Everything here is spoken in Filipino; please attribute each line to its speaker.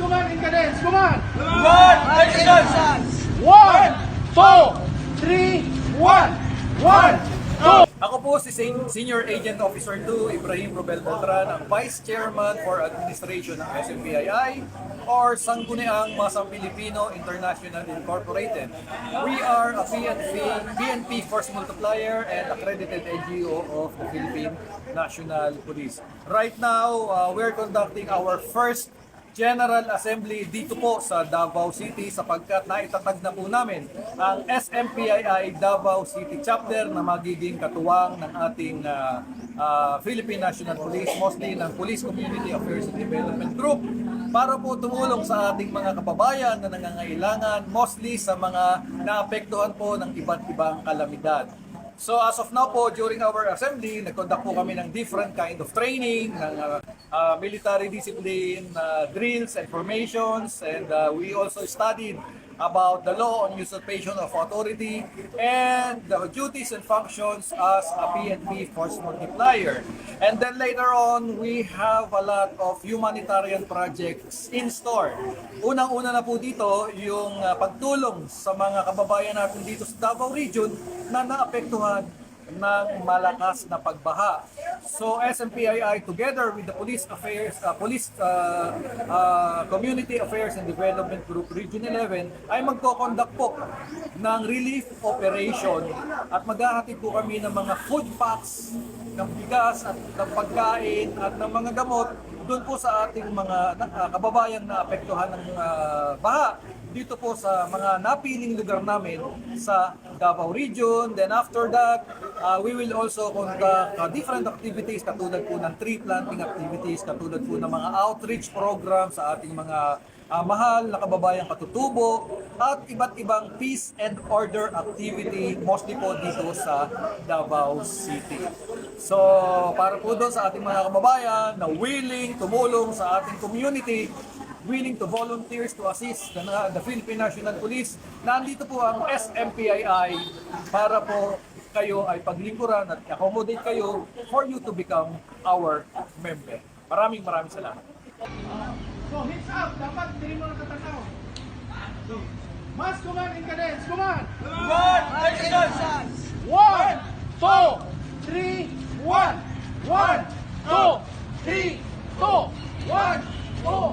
Speaker 1: command in cadence, command!
Speaker 2: One, attention!
Speaker 1: One, two, three, one, one, two!
Speaker 2: Ako po si Sen- Senior Agent Officer 2, Ibrahim Robel Beltran, ang Vice Chairman for Administration ng SMPII or Sangguniang Masang Pilipino International Incorporated. We are a PNP, PNP Force Multiplier and accredited NGO of the Philippine National Police. Right now, uh, we're conducting our first General Assembly dito po sa Davao City sapagkat naitatag na po namin ang SMPII Davao City Chapter na magiging katuwang ng ating ah, ah, Philippine National Police, mostly ng Police Community Affairs and Development Group para po tumulong sa ating mga kababayan na nangangailangan, mostly sa mga naapektuhan po ng iba't ibang kalamidad. So as of now po, during our assembly, nag-conduct po kami ng different kind of training, ng uh, uh, military discipline, uh, drills and formations, and uh, we also studied about the law on usurpation of authority and the duties and functions as a PNP force multiplier. And then later on, we have a lot of humanitarian projects in store. Unang-una na po dito, yung uh, pagtulong sa mga kababayan natin dito sa Davao Region na naapektuhan ng malakas na pagbaha. So SMPII together with the Police Affairs, uh, Police uh, uh, Community Affairs and Development Group Region 11 ay magko-conduct po ng relief operation at maghahatid po kami ng mga food packs ng bigas at ng pagkain at ng mga gamot doon po sa ating mga uh, kababayang na apektuhan ng uh, baha dito po sa mga napiling lugar namin sa Davao Region. Then after that, uh, we will also conduct uh, different activities katulad po ng tree planting activities, katulad po ng mga outreach program sa ating mga uh, mahal na kababayang katutubo at iba't ibang peace and order activity mostly po dito sa Davao City. So, para po doon sa ating mga kababayan na willing tumulong sa ating community, willing to volunteers to assist the, the Philippine National Police. Nandito po ang SMPII para po kayo ay paglingkuran at accommodate kayo for you to become our member. Maraming maraming salamat.
Speaker 1: So hits up, dapat hindi mo natatakaw. Mass command in cadence, command!
Speaker 2: One, attention!
Speaker 1: One, two, three, one, one, two, three, two, one, two,